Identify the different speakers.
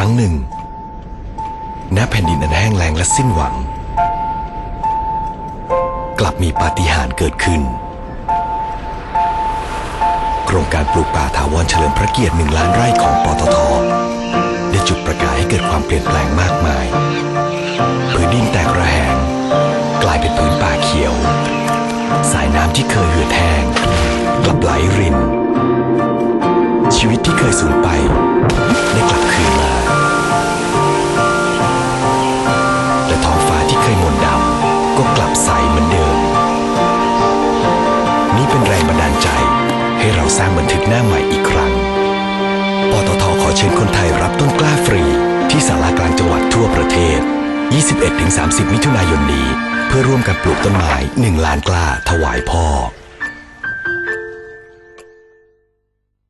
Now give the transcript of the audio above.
Speaker 1: รั้งหนึ่งณแผ่นดินอันแห้งแล้งและสิ้นหวัง กลับมีปาฏิหาริย์เกิดขึ้น โครงการปลูกป่าถาวรเฉลิมพระเกียรติหนึ่งล้านไร่ของปตท ได้จุดประกายให้เกิดความเปลี่ยนแปลงมากมายพื้นดินแตกระแหง กลายเป็นพื้นป่าเขียว สายน้ำที่เคยเหือดแห้งกลับไหลรินชีวิตที่เคยสูญไปได้ ให้เราสร้างบันทึกหน้าใหม่อีกครั้ง ปตทขอเชิญคนไทยรับต้นกล้าฟรี ที่สารากลางจังหวัดทั่วประเทศ 21-30 มิถุนายนนี้ เพื่อร่วมกันปลูกต้นไม้ 1 ล้านกล้าถวายพ่อ